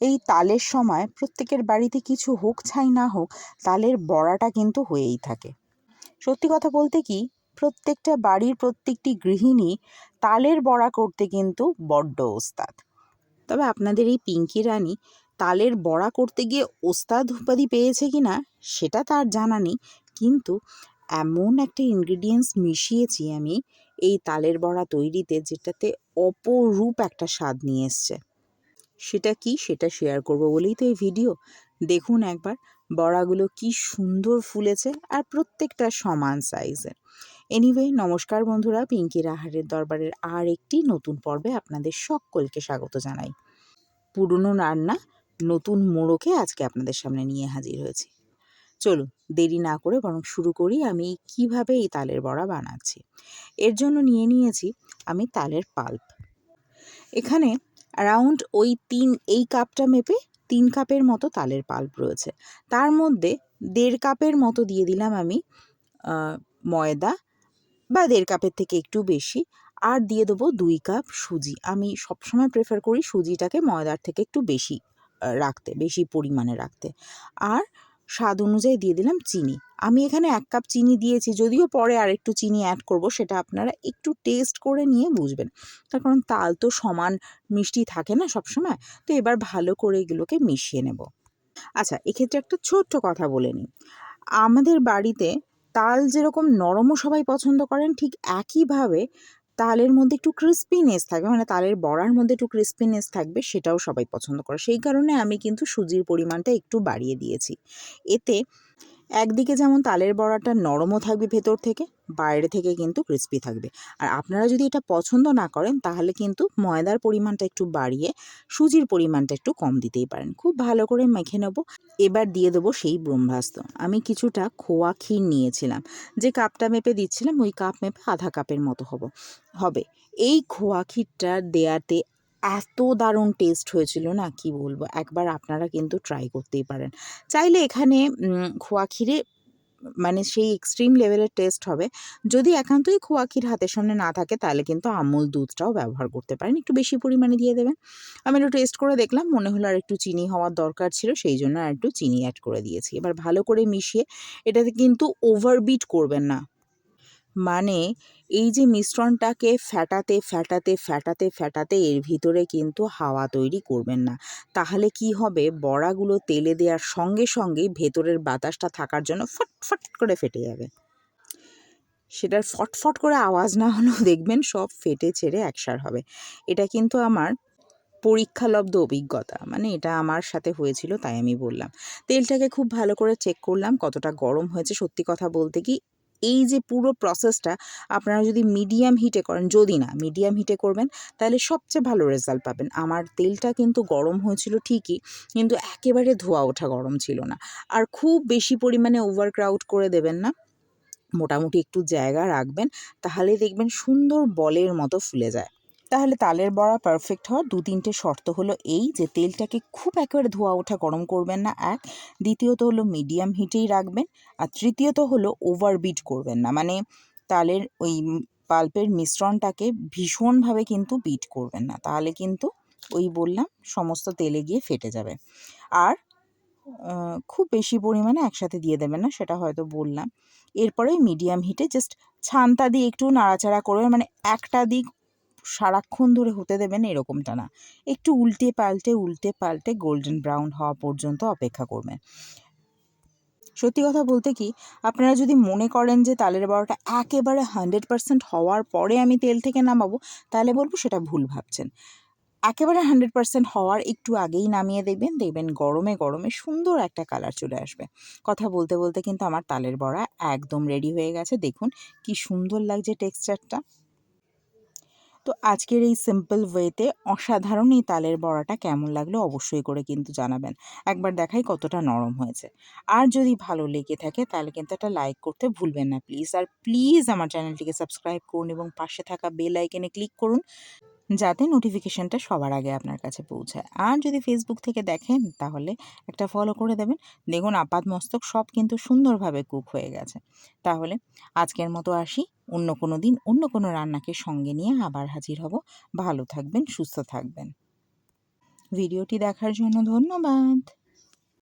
এই তালের সময় প্রত্যেকের বাড়িতে কিছু হোক ছাই না হোক, তালের বড়াটা কিন্তু হয়েই থাকে। সত্যি কথা বলতে কি, প্রত্যেকটা বাড়ির প্রত্যেকটি গৃহিণী তালের বড়া করতে কিন্তু বড্ড ওস্তাদ। তবে আপনাদের এই পিঙ্কি রানী তালের বড়া করতে গিয়ে ওস্তাদ উপাধি পেয়েছে কি না, সেটা তার জানা নেই। কিন্তু এমন একটা ইনগ্রিডিয়েন্টস মিশিয়েছি আমি, এই তালের বড়া তৈরিতে যেটাতে অপরূপ একটা স্বাদ নিয়ে এসছে। সেটা কি? সেটা শেয়ার করব বলেই তো এই ভিডিও দেখুন একবার, বড়াগুলো কি সুন্দর ফুলেছে আর প্রত্যেকটা সমান সাইজের এনিওয়ে নমস্কার বন্ধুরা পিঙ্কি রাহারের দরবারের আর একটি নতুন পর্বে আপনাদের সকলকে স্বাগত জানাই। পুরনো রান্না, নতুন মোড়কে আজকে আপনাদের সামনে নিয়ে হাজির হয়েছি। চলুন, দেরি না করে বরং শুরু করি আমি কীভাবে এই তালের বড়া বানাচ্ছি। এর জন্য নিয়ে নিয়েছি আমি তালের পাল্প। এখানে অ্যারাউন্ড ওই তিন, এই কাপটা মেপে তিন কাপের মতো তালের পাল্প রয়েছে। তার মধ্যে দেড় কাপের মতো দিয়ে দিলাম আমি ময়দা বা দেড় কাপের থেকে একটু বেশি। আর দিয়ে দেবো দুই কাপ সুজি। আমি সবসময় প্রেফার করি সুজিটাকে ময়দার থেকে একটু বেশি রাখতে, বেশি পরিমাণে রাখতে। আর স্বাদ অনুযায়ী দিয়ে দিলাম চিনি। আমি এখানে এক কাপ চিনি দিয়েছি, যদিও পরে আর একটু চিনি অ্যাড করব, সেটা আপনারা একটু টেস্ট করে নিয়ে বুঝবেন। তার কারণ তাল তো সমান মিষ্টি থাকে না সবসময়, তো এবার ভালো করে এগুলোকে মিশিয়ে নেব। আচ্ছা এক্ষেত্রে একটা ছোট্ট কথা বলে নিই। আমাদের বাড়িতে তাল যেরকম নরমও সবাই পছন্দ করেন, ঠিক একইভাবে তালের মধ্যে একটু ক্রিস্পিনেস থাকবে মানে তালের বড়ার মধ্যে একটু ক্রিস্পিনেস থাকবে সেটাও সবাই পছন্দ করে। সেই কারণে আমি কিন্তু সুজির পরিমাণটা একটু বাড়িয়ে দিয়েছি। এতে একদিকে যেমন তালের বড়াটা নরমও থাকবে ভেতর থেকে, বাইরে থেকে কিন্তু ক্রিস্পি থাকবে। আর আপনারা যদি এটা পছন্দ না করেন, তাহলে কিন্তু ময়দার পরিমাণটা একটু বাড়িয়ে, সুজির পরিমাণটা একটু কম দিতেই পারেন। খুব ভালো করে মেখে নেব। এবার দিয়ে দেবো সেই ব্রহ্মাস্ত্র। আমি কিছুটা খোয়া ক্ষীর নিয়েছিলাম। যে কাপটা মেপে দিচ্ছিলাম, ওই কাপ মেপে আধা কাপের মতো হব। হবে। এই খোয়া ক্ষীরটা দেয়াতে এত দারুণ টেস্ট হয়েছিল না? কি বলব? একবার আপনারা কিন্তু ট্রাই করতেই পারেন। চাইলে এখানে খোয়া ক্ষীরে মানে সেই এক্সট্রিম লেভেলের টেস্ট হবে। যদি একান্তই খোয়া ক্ষীর হাতের সামনে না থাকে, তাহলে কিন্তু আমুল দুধটাও ব্যবহার করতে পারেন। একটু বেশি পরিমাণে দিয়ে দেবেন। আমি একটু টেস্ট করে দেখলাম, মনে হলো আর একটু চিনি হওয়ার দরকার ছিল, সেই জন্য আর একটু চিনি অ্যাড করে দিয়েছি। এবার ভালো করে মিশিয়ে, এটাতে কিন্তু ওভারবিট করবেন না। মানে এই যে মিশ্রণটাকে ফ্যাটাতে ফ্যাটাতে ফ্যাটাতে ফ্যাটাতে এর ভিতরে কিন্তু হাওয়া তৈরি করবেন না। তাহলে কি হবে? বড়াগুলো তেলে দেওয়ার সঙ্গে সঙ্গেই ভেতরের বাতাসটা থাকার জন্য ফট ফট করে ফেটে যাবে। সেটার ফটফট করে আওয়াজ না হলেও দেখবেন সব ফেটে ছেড়ে একসার হবে। এটা কিন্তু আমার পরীক্ষালব্ধ অভিজ্ঞতা। মানে এটা আমার সাথে হয়েছিল, তাই আমি বললাম। তেলটাকে খুব ভালো করে চেক করলাম কতটা গরম হয়েছে। সত্যি কথা বলতে কি এই যে পুরো প্রসেসটা আপনারা যদি মিডিয়াম হিটে করেন, যদি না মিডিয়াম হিটে করবেন, তাহলে সবচেয়ে ভালো রেজাল্ট পাবেন। আমার তেলটা কিন্তু গরম হয়েছিল ঠিকই, কিন্তু একেবারে ধোয়া ওঠা গরম ছিল না। আর খুব বেশি পরিমাণে ওভার ক্রাউড করে দেবেন না, মোটামুটি একটু জায়গা রাখবেন, তাহলে দেখবেন সুন্দর বলের মতো ফুলে যায়। তাহলে তালের বড়া পারফেক্ট হওয়ার দু তিনটে শর্ত হলো এই যে তেলটাকে খুব একেবারে ধোয়া ওঠা গরম করবেন না। এক, দ্বিতীয়ত হলো মিডিয়াম হিটেই রাখবেন। আর তৃতীয়ত হলো ওভারবিট করবেন না। মানে তালের ওই পাল্পের মিশ্রণটাকে ভীষণভাবে কিন্তু বিট করবেন না। তাহলে কিন্তু ওই বললাম সমস্ত তেলে গিয়ে ফেটে যাবে। আর খুব বেশি পরিমাণে একসাথে দিয়ে দেবেন না, সেটা হয়তো বললাম। এরপরে মিডিয়াম হিটে জাস্ট ছানটা দিয়ে একটু নাড়াচাড়া করবেন মানে একটা দিক সারাক্ষণ ধরে হতে দেবেন এরকমটা না। একটু উল্টে পাল্টে উল্টে পাল্টে গোল্ডেন ব্রাউন হওয়া পর্যন্ত অপেক্ষা করবেন। সত্যি কথা বলতে কি, আপনারা যদি মনে করেন যে তালের বড়াটা একেবারে হান্ড্রেড পারসেন্ট হওয়ার পরে আমি তেল থেকে নামাবো, তাহলে বলব সেটা ভুল ভাবছেন। একেবারে হান্ড্রেড পারসেন্ট হওয়ার একটু আগেই নামিয়ে দেখবেন দেখবেন গরমে গরমে সুন্দর একটা কালার চলে আসবে। কথা বলতে বলতে কিন্তু আমার তালের বড়া একদম রেডি হয়ে গেছে। দেখুন কি সুন্দর লাগছে টেক্সচারটা তো আজকের এই সিম্পল ওয়েতে অসাধারণ এই তালের বড়াটা কেমন লাগল অবশ্যই করে কিন্তু জানাবেন। একবার দেখাই কতটা নরম হয়েছে। আর যদি ভালো লেগে থাকে তাহলে কিন্তু একটা লাইক করতে ভুলবেন না প্লিজ আর প্লিজ আমার চ্যানেলটিকে সাবস্ক্রাইব করুন এবং পাশে থাকা বেল আইকনে ক্লিক করুন। যাতে নোটিফিকেশানটা সবার আগে আপনার কাছে পৌঁছায়। আর যদি ফেসবুক থেকে দেখেন, তাহলে একটা ফলো করে দেবেন। দেখুন আপাত মস্তক সব কিন্তু সুন্দরভাবে কুক হয়ে গেছে। তাহলে আজকের মতো আসি। অন্য কোনো দিন অন্য কোনো রান্নাকে সঙ্গে নিয়ে আবার হাজির হব। ভালো থাকবেন, সুস্থ থাকবেন। ভিডিওটি দেখার জন্য ধন্যবাদ।